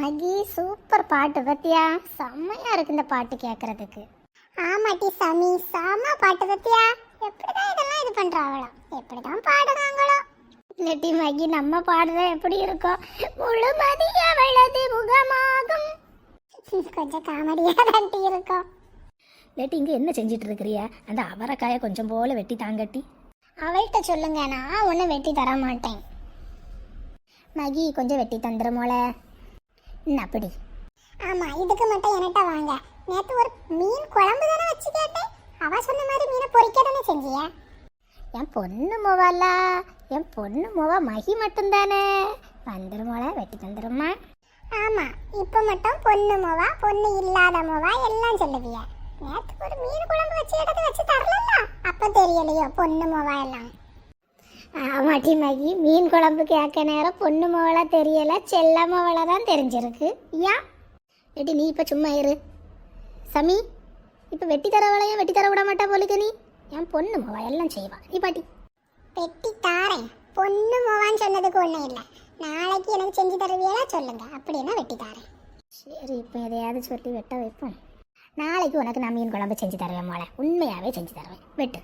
மகி super பாட்டு பத்தியா? செம்மையா இருக்கு இந்த பாட்டு கேட்கறதுக்கு ஆமாட்டி சாமி செம்ம பாட்டு பத்தியா? எப்படிதான் இதெல்லாம் இது பண்றாங்களோ எப்படிதான் பாடுறாங்களோ. இல்லாட்டி மகி நம்ம பாடுறது எப்படி இருக்கும் முழுமதிய வலது முகமாகும். கொஞ்சம் காமெடியா தாண்டி இருக்கும் லேட்டி இங்க என்ன செஞ்சிட்டு இருக்கிறிய? அந்த அவரைக்காயை கொஞ்சம் போல வெட்டி தாங்கட்டி. அவள்கிட்ட சொல்லுங்க நான் ஒன்றும் வெட்டி தர மாட்டேன் மகி கொஞ்சம் வெட்டி தந்துருமோல அப்படி ஆமா இதுக்கு மட்டும் என்கிட்ட வாங்க. நேத்து ஒரு மீன் குழம்பு தானே வச்சு கேட்டேன். அவ சொன்ன மாதிரி மீனை பொரிக்க தானே செஞ்சியா? என் பொண்ணு மோவால என் பொண்ணு மோவா மகி மட்டும்தானே. வந்துருமோல வெட்டி தந்துருமா? ஆமா இப்போ மட்டும் பொண்ணு மோவா பொண்ணு இல்லாத மோவா எல்லாம் சொல்லுவிய. நேத்து ஒரு மீன் குழம்பு வச்சு எடுத்து வச்சு தரல அப்ப தெரியலையோ பொண்ணு மோவா எல்லாம். ஆமாட்டி மகி மீன் குழம்பு கேட்க நேரம் பொண்ணு மோவலா தெரியல செல்ல தான் தெரிஞ்சிருக்கு. ஏன் லேட்டி நீ இப்போ சும்மா இரு. சமி இப்போ வெட்டி தரவளையா வெட்டி தர விட மாட்டா போலுக்கு நீ? என் பொண்ணு மவ எல்லாம் செய்வா. நீ பாட்டி. வெட்டி தாரேன். பொண்ணு மோவான்னு சொன்னதுக்கு ஒன்றும் இல்லை. நாளைக்கு எனக்கு செஞ்சு தருவியலா சொல்லுங்க. அப்படின்னா வெட்டி தாரேன். சரி இப்போ எதையாவது சொல்லி வெட்ட வைப்போம். நாளைக்கு உனக்கு நான் மீன் குழம்பு செஞ்சு தருவேன் மோளை உண்மையாகவே செஞ்சு தருவேன். வெட்டு.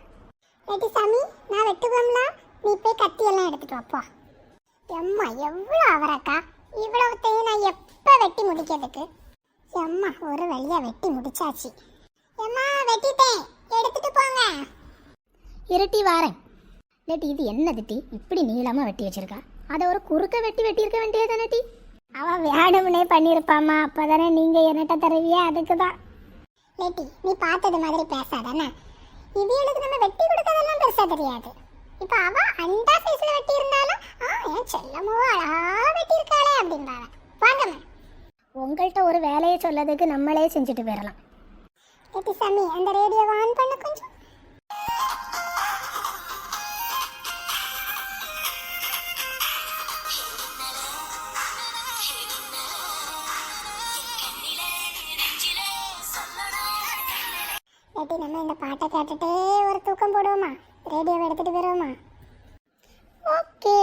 வெட்டி சாமி நான் வெட்டுவோம்ல? நீ போய் கத்தி எல்லாம் எடுத்துட்டு வாப்பா. எம்மா எவ்வளோ அவரக்கா? இவ்வளவுத்தையும் நான் எப்போ வெட்டி முடிக்கிறதுக்கு? எம்மா ஒரு வழியாக வெட்டி முடிச்சாச்சு. எம்மா வெட்டிட்டேன். எடுத்துட்டு போங்க. இரட்டி வாரேன். லேட்டி இது என்ன திட்டி இப்படி நீளமாக வெட்டி வச்சிருக்கா? அதை ஒரு குறுக்க வெட்டி வெட்டியிருக்க வேண்டியது டி? அவன் வேணும்னே பண்ணியிருப்பாம்மா. அப்பதானே நீங்கள் என்னட்ட தருவியே? அதுக்கு தான் லேட்டி நீ பார்த்தது மாதிரி பேசாதானே எனக்கு நம்ம வெட்டி கொடுக்கறதெல்லாம் பெருசாக தெரியாது. இப்ப அவ அண்டா சைஸ்ல வெட்டி இருந்தாலும் ஆ என் செல்லமோ அழகா வெட்டி இருக்காளே அப்படின்பாவ வாங்கம்மா உங்கள்கிட்ட ஒரு வேலையை சொல்லதுக்கு நம்மளே செஞ்சுட்டு போயிடலாம். லேட்டி சாமி அந்த ரேடியோவை ஆன் பண்ண கொஞ்சம். லேட்டி நம்ம இந்த பாட்டை கேட்டுட்டே ஒரு தூக்கம் போடுவோமா? ரேடியோவை எடுத்துட்டு போயிடுவோமா ஓகே.